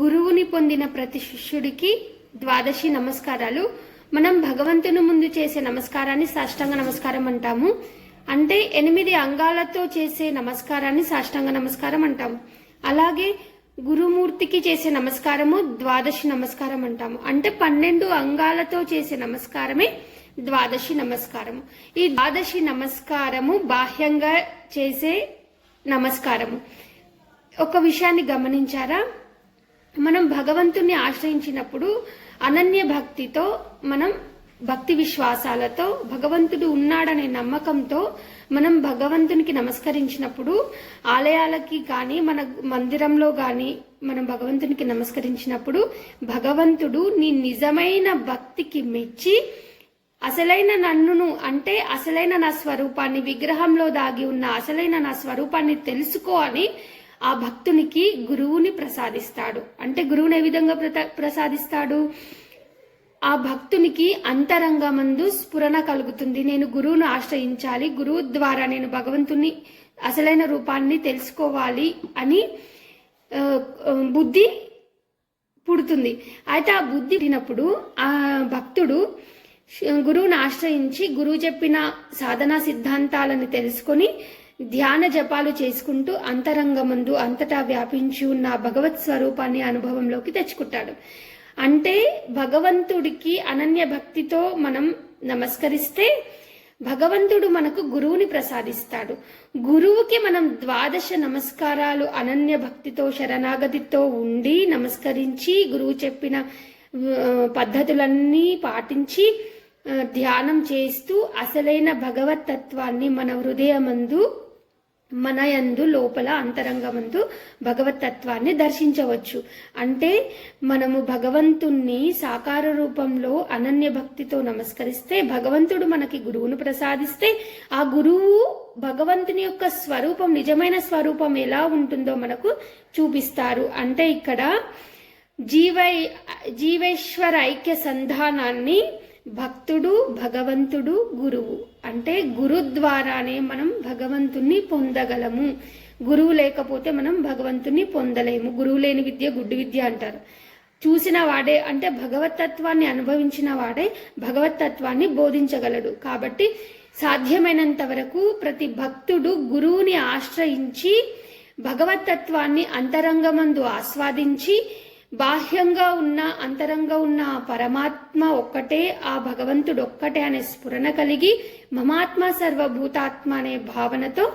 గురువుని పొందిన ప్రతి శిష్యుడికి ద్వాదశి నమస్కారాలు. మనం భగవంతుని ముందు చేసే నమస్కారాన్ని సాష్టాంగ నమస్కారం అంటాము. అంటే ఎనిమిది అంగాలతో చేసే నమస్కారాన్ని సాష్టాంగ నమస్కారం అంటాము. అలాగే గురుమూర్తికి చేసే నమస్కారము ద్వాదశి నమస్కారం అంటాము. అంటే పన్నెండు అంగాలతో చేసే నమస్కారమే ద్వాదశి నమస్కారము. ఈ ద్వాదశి నమస్కారము బాహ్యంగా చేసే నమస్కారము. ఒక విషయాన్ని గమనించారా? మనం భగవంతుణ్ణి ఆశ్రయించినప్పుడు అనన్య భక్తితో మనం భక్తి విశ్వాసాలతో భగవంతుడు ఉన్నాడనే నమ్మకంతో మనం భగవంతునికి నమస్కరించినప్పుడు ఆలయాలకి కానీ మన మందిరంలో కానీ మనం భగవంతునికి నమస్కరించినప్పుడు భగవంతుడు నీ నిజమైన భక్తికి మెచ్చి అసలైన నన్నును అంటే అసలైన నా స్వరూపాన్ని విగ్రహంలో దాగి ఉన్న అసలైన నా స్వరూపాన్ని తెలుసుకో అని ఆ భక్తునికి గురువుని ప్రసాదిస్తాడు. అంటే గురువుని ఏ విధంగా ప్రసాదిస్తాడు? ఆ భక్తునికి అంతరంగమందు స్ఫురణ కలుగుతుంది. నేను గురువును ఆశ్రయించాలి. గురువు ద్వారా నేను భగవంతుని అసలైన రూపాన్ని తెలుసుకోవాలి అని బుద్ధి పుడుతుంది. అయితే ఆ బుద్ధి పుట్టినప్పుడు ఆ భక్తుడు గురువుని ఆశ్రయించి గురువు చెప్పిన సాధనా సిద్ధాంతాలను తెలుసుకొని ధ్యాన జపాలు చేసుకుంటూ అంతరంగమందు అంతటా వ్యాపించి ఉన్న భగవత్ స్వరూపాన్ని అనుభవంలోకి తెచ్చుకుంటాడు. అంటే భగవంతుడికి అనన్య భక్తితో మనం నమస్కరిస్తే భగవంతుడు మనకు గురువుని ప్రసాదిస్తాడు. గురువుకి మనం ద్వాదశ నమస్కారాలు అనన్య భక్తితో శరణాగతితో ఉండి నమస్కరించి గురువు చెప్పిన పద్ధతులన్నీ పాటించి ధ్యానం చేస్తూ అసలైన భగవత్ తత్వాన్ని మన హృదయమందు మన యందు లోపల అంతరంగమందు భగవతత్వాన్ని దర్శించవచ్చు. అంటే మనము భగవంతుణ్ణి సాకార రూపంలో అనన్య భక్తితో నమస్కరిస్తే భగవంతుడు మనకి గురువును ప్రసాదిస్తే ఆ గురువు భగవంతుని యొక్క స్వరూపం నిజమైన స్వరూపం ఎలా ఉంటుందో మనకు చూపిస్తారు. అంటే ఇక్కడ జీవై జీవేశ్వర ఐక్య సంధానాన్ని భక్తుడు భగవంతుడు గురువు. అంటే గురు ద్వారానే మనం భగవంతుణ్ణి పొందగలము. గురువు లేకపోతే మనం భగవంతుణ్ణి పొందలేము. గురువు లేని విద్య గుడ్డి విద్య అంటారు. చూసిన వాడే అంటే భగవతత్వాన్ని అనుభవించిన వాడే భగవతత్వాన్ని బోధించగలడు. కాబట్టి సాధ్యమైనంత వరకు ప్రతి భక్తుడు గురువుని ఆశ్రయించి భగవతత్వాన్ని అంతరంగమందు ఆస్వాదించి బాహ్యంగా ఉన్న అంతరంగా ఉన్న పరమాత్మ ఒక్కటే ఆ భగవంతుడు ఒక్కటే అనే స్ఫురణ కలిగి మమాత్మ సర్వభూతాత్మ అనే భావనతో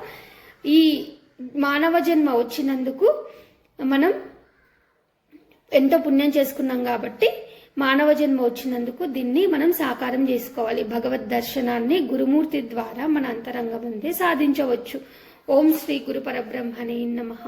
ఈ మానవ జన్మ వచ్చినందుకు మనం ఎంతో పుణ్యం చేసుకున్నాం కాబట్టి మానవ జన్మ వచ్చినందుకు దీన్ని మనం సాకారం చేసుకోవాలి. భగవద్ దర్శనాన్ని గురుమూర్తి ద్వారా మన అంతరంగం ముందే సాధించవచ్చు. ఓం శ్రీ గురు పరబ్రహ్మణే నమః.